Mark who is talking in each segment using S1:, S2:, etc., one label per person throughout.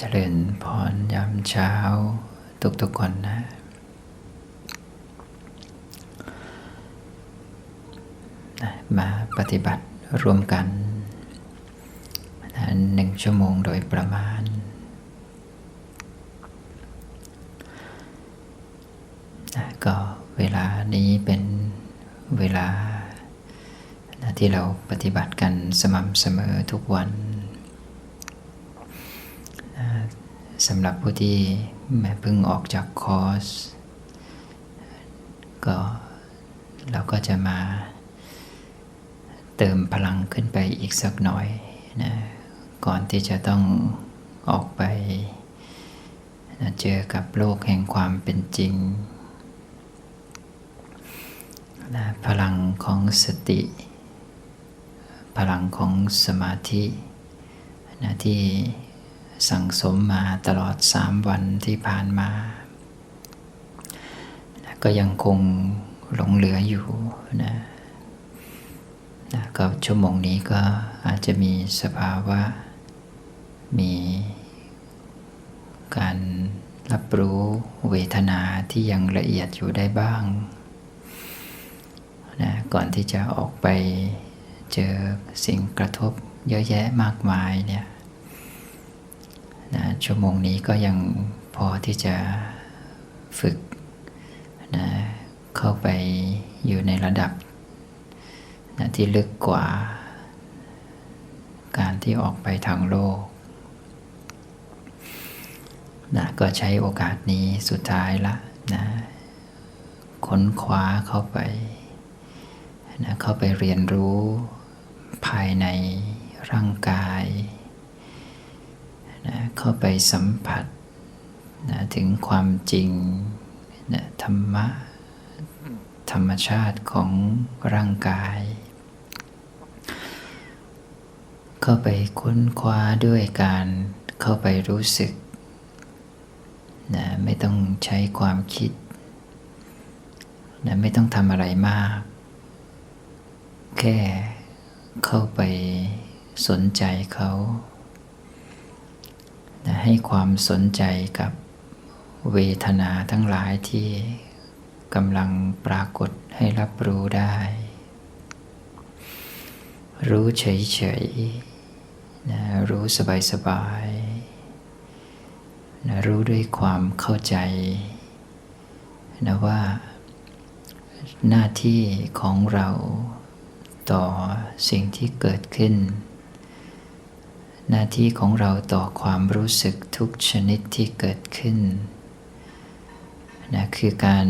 S1: จริญพรยามเช้า ทุกๆคนนะนะมาปฏิบัติร่วมกันหนึ่งชั่วโมงโดยประมาณ ก็เวลานี้เป็นเวลาที่เราปฏิบัติกันสม่ำเสมอทุกวันนะ สำหรับผู้ที่แม้เพิ่งออกจากคอร์ส ก็เราก็จะมาเติมพลังขึ้นไปอีกสักหน่อยนะก่อนที่จะต้องออกไปนะเจอกับโลกแห่งความเป็นจริงนะพลังของสติ พลังของสมาธินะที่ สั่งสมมาตลอดสามวันที่ผ่านมา ก็ยังคงหลงเหลืออยู่นะนะก็ชั่วโมงนี้ก็อาจจะมีสภาวะ มีการรับรู้เวทนาที่ยังละเอียดอยู่ได้บ้างนะก่อนที่จะออกไปเจอสิ่งกระทบเยอะแยะมากมายเนี่ย นะชั่วโมงนี้ก็ยังพอที่จะฝึกนะเข้าไปอยู่ในระดับนะที่ลึกกว่า การที่ออกไปทางโลกนะก็ใช้โอกาสนี้สุดท้ายละนะค้นคว้าเข้าไปนะเข้าไปเรียนรู้ภายในร่างกาย นะเข้าไปสัมผัสนะถึงความจริงนะธรรมะ ธรรมชาติของร่างกาย เข้าไปค้นคว้าด้วยการเข้าไปรู้สึกนะไม่ต้องใช้ความคิดนะไม่ต้องทำอะไรมาก แค่เข้าไปสนใจเขา ให้ความสนใจกับเวทนาทั้งหลายที่กำลังปรากฏให้รับรู้ได้ รู้เฉยๆนะรู้สบายๆนะรู้ด้วยความเข้าใจนะว่าหน้าที่ของเราต่อสิ่งที่เกิดขึ้น หน้าที่ของเราต่อความรู้สึกทุกชนิดที่เกิดขึ้นนะคือการ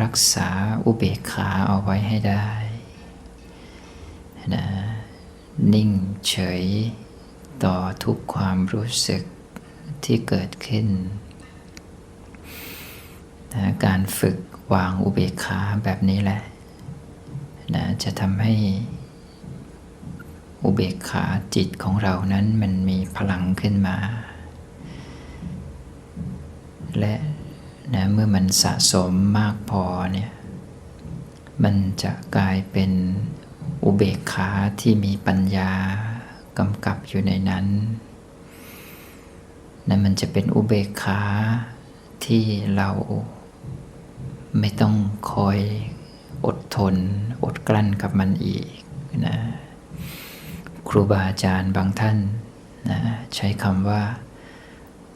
S1: รักษาอุเบกขาเอาไว้ให้ได้นะนิ่งเฉยต่อทุกความรู้สึกที่เกิดขึ้นนะการฝึกวางอุเบกขาแบบนี้แหละนะจะทำให้ อุเบกขาจิตของเรานั้นมันมีพลังขึ้นมา และนะเมื่อมันสะสมมากพอเนี่ยมันจะกลายเป็นอุเบกขาที่มีปัญญากำกับอยู่ในนั้นนะมันจะเป็นอุเบกขาที่เราไม่ต้องคอยอดทน อดกลั้นกับมันอีกนะ ครูบาอาจารย์บางท่านนะใช้คำว่า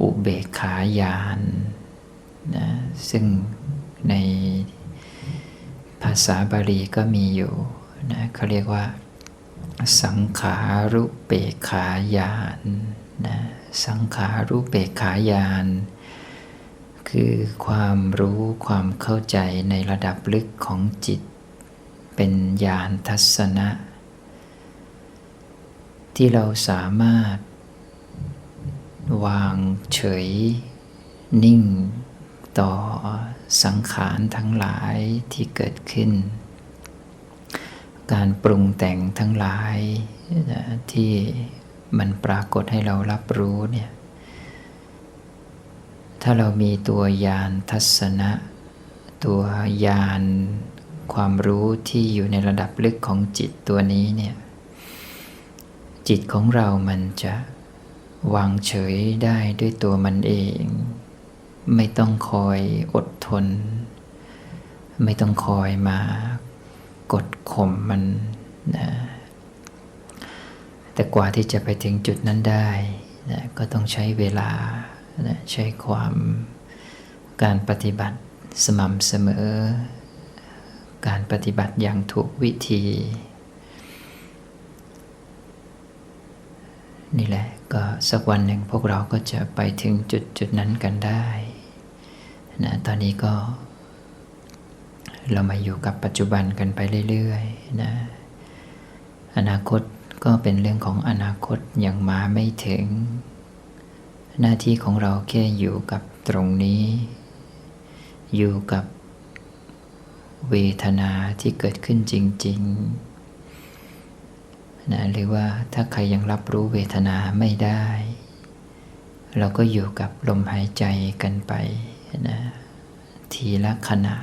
S1: อุเบกขายานนะซึ่งในภาษาบาลีก็มีอยู่นะเขาเรียกว่า สังขารุเปกขายานนะสังขารุเปกขายานคือความรู้ความเข้าใจในระดับลึกของจิต เป็นญาณทัศนะ ที่เราสามารถ วางเฉย นิ่ง ต่อสังขารทั้งหลายที่เกิดขึ้น การปรุงแต่งทั้งหลายที่มันปรากฏให้เรารับรู้เนี่ยถ้าเรามีตัวยานทัศนะ ตัวยานความรู้ที่อยู่ในระดับลึกของจิตตัวนี้เนี่ย จิตของเรามันจะวางเฉยได้ด้วยตัวมันเอง ไม่ต้องคอยอดทน ไม่ต้องคอยมากดข่มมันนะแต่กว่าที่จะไปถึงจุดนั้นได้นะก็ต้องใช้เวลานะใช้ความการปฏิบัติสม่ำเสมอ การปฏิบัติอย่างถูกวิธี นี่แหละก็สักวันหนึ่งพวกเราก็จะไปถึงจุดจุดนั้นกันได้นะตอนนี้ก็ เรามาอยู่กับปัจจุบันกันไปเรื่อยๆนะอนาคตก็เป็นเรื่องของอนาคตยังมาไม่ถึง หน้าที่ของเราแค่อยู่กับตรงนี้ อยู่กับเวทนาที่เกิดขึ้นจริง ๆ นะหรือว่าถ้าใครยังรับรู้เวทนาไม่ได้ เราก็อยู่กับลมหายใจกันไปนะทีละขณะ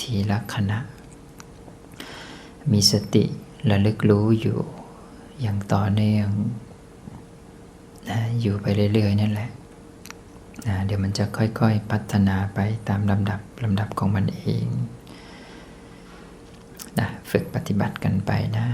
S1: ทีละขณะ มีสติระลึกรู้อยู่อย่างต่อเนื่องนะอยู่ไปเรื่อยๆนั่นแหละนะเดี๋ยวมันจะค่อยๆพัฒนาไปตามลำดับลำดับของมันเองนะฝึกปฏิบัติกันไปนะ